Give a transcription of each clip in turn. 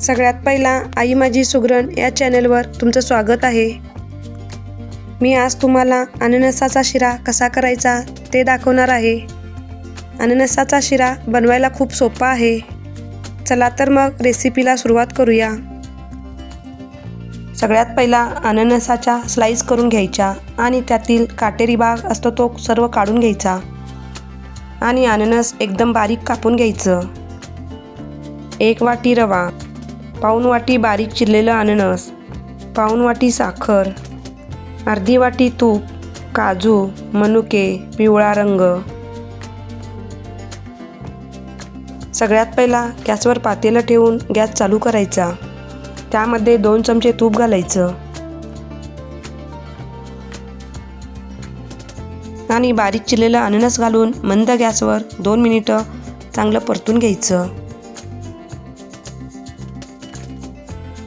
सगळ्यात पहिला आई माझी सुगरण या चॅनलवर तुमचं स्वागत आहे. मी आज तुम्हाला अननसाचा शिरा कसा करायचा ते दाखवणार आहे. अननसाचा शिरा बनवायला खूप सोपा आहे. चला तर मग रेसिपीला सुरुवात करूया. सगळ्यात पहिला अननसाच्या स्लाईस करून घ्यायच्या आणि त्यातील काटेरी भाग असतो तो सर्व काढून घ्यायचा. आणि अननस एकदम बारीक कापून घ्यायचं. एक वाटी रवा. पाऊण वाटी बारीक चिरलेलं अननस पाऊण वाटी साखर अर्धी वाटी तूप काजू मनुके पिवळा रंग. सगळ्यात पहिला गॅसवर पातेलं ठेवून गॅस चालू करायचा. त्यामध्ये दोन चमचे तूप घालायचं. आणि बारीक चिरलेलं अननस घालून मंद गॅसवर दोन मिनिटं चांगलं परतून घ्यायचं.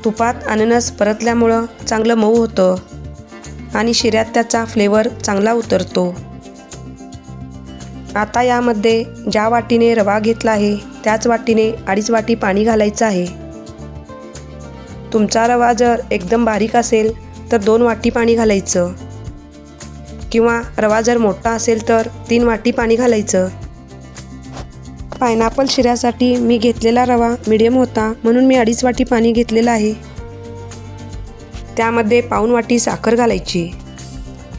तुपात अननस परतल्यामुळं चांगलं मऊ होतं आणि शिऱ्यात त्याचा फ्लेवर चांगला उतरतो. आता यामध्ये ज्या वाटीने रवा घेतला आहे त्याच वाटीने अडीच वाटी पाणी घालायचं आहे. तुमचा रवा जर एकदम बारीक असेल तर दोन वाटी पाणी घालायचं. किंवा रवा जर मोठा असेल तर तीन वाटी पाणी घालायचं. पायनॅपल शिऱ्यासाठी मी घेतलेला रवा मिडियम होता म्हणून मी अडीच वाटी पाणी घेतलेलं आहे. त्यामध्ये पाऊन वाटी साखर घालायची.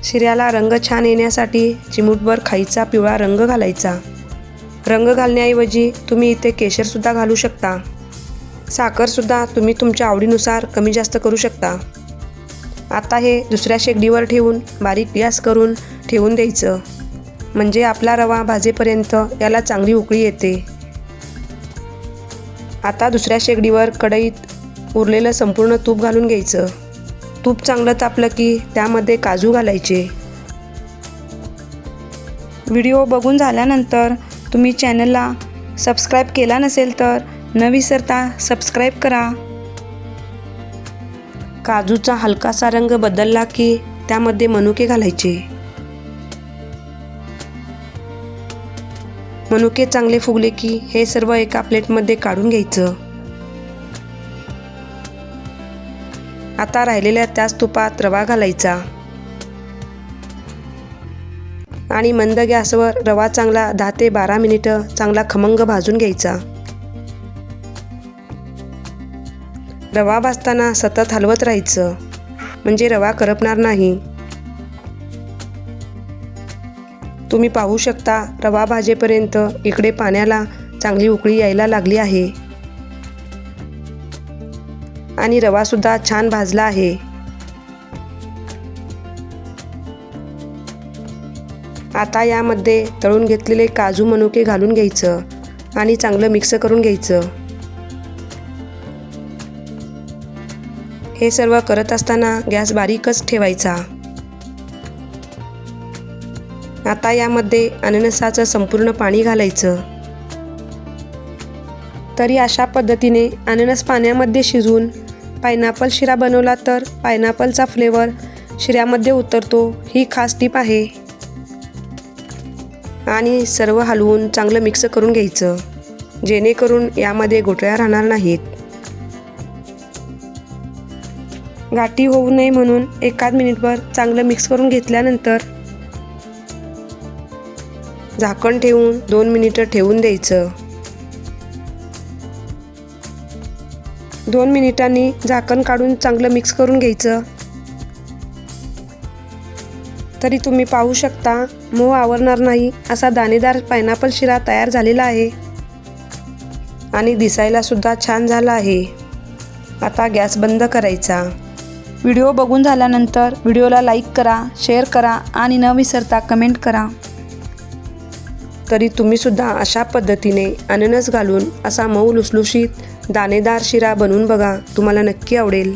शिऱ्याला रंग छान येण्यासाठी चिमूटभर खाईचा पिवळा रंग घालायचा. रंग घालण्याऐवजी तुम्ही इथे केशरसुद्धा घालू शकता. साखरसुद्धा तुम्ही तुमच्या आवडीनुसार कमी जास्त करू शकता. आता हे दुसऱ्या शेगडीवर ठेवून बारीक गॅस करून ठेवून द्यायचं. म्हणजे आपला रवा भाजेपर्यंत याला चांगली उकळी येते. आता दुसऱ्या शेगडीवर कढईत उरलेलं संपूर्ण तूप घालून घ्यायचं. तूप चांगलं तापलं की त्यामध्ये काजू घालायचे. व्हिडिओ बघून झाल्यानंतर तुम्ही चॅनलला सबस्क्राईब केला नसेल तर न विसरता सबस्क्राईब करा. काजूचा हलकासा रंग बदलला की त्यामध्ये मनुके घालायचे. मनुके चांगले फुगले की हे सर्व एका प्लेटमध्ये काढून घ्यायचं. आता राहिलेल्या त्याच तुपात रवा घालायचा. आणि मंद गॅसवर रवा चांगला दहा ते बारा मिनिटं चांगला खमंग भाजून घ्यायचा. रवा भाजताना सतत हलवत राहायचं. म्हणजे रवा करपणार नाही. तुम्ही पाहू शकता रवा भाजेपर्यंत इकडे पाण्याला चांगली उकळी यायला लागली आहे. आणि रवासुद्धा छान भाजला आहे. आता यामध्ये तळून घेतलेले काजू मनुके घालून घ्यायचं आणि चांगलं मिक्स करून घ्यायचं. हे सर्व करत असताना गॅस बारीकच ठेवायचा. आता यामध्ये अननसाचं संपूर्ण पाणी घालायचं. तरी अशा पद्धतीने अननस पाण्यामध्ये शिजवून पायनॅपल शिरा बनवला तर पायनॅपलचा फ्लेवर शिऱ्यामध्ये उतरतो ही खास टीप आहे. आणि सर्व हलवून चांगलं मिक्स करून घ्यायचं जेणेकरून यामध्ये गोटळ्या राहणार नाहीत. गाठी होऊ नये म्हणून एकाच मिनिटभर चांगलं मिक्स करून घेतल्यानंतर झाकण ठेवून दोन मिनिटं ठेवून द्यायचं. दोन मिनिटांनी झाकण काढून चांगलं मिक्स करून घ्यायचं. तरी तुम्ही पाहू शकता मऊ आवरणार नाही असा दाणेदार पायनॅपल शिरा तयार झालेला आहे. आणि दिसायला सुद्धा छान झाला आहे. आता गॅस बंद करायचा. व्हिडिओ बघून झाल्यानंतर व्हिडिओला लाईक करा शेअर करा आणि न विसरता कमेंट करा. तरी तुम्हीसुद्धा अशा पद्धतीने अननस घालून असा मऊ लुसलुशीत दाणेदार शिरा बनवून बघा. तुम्हाला नक्की आवडेल.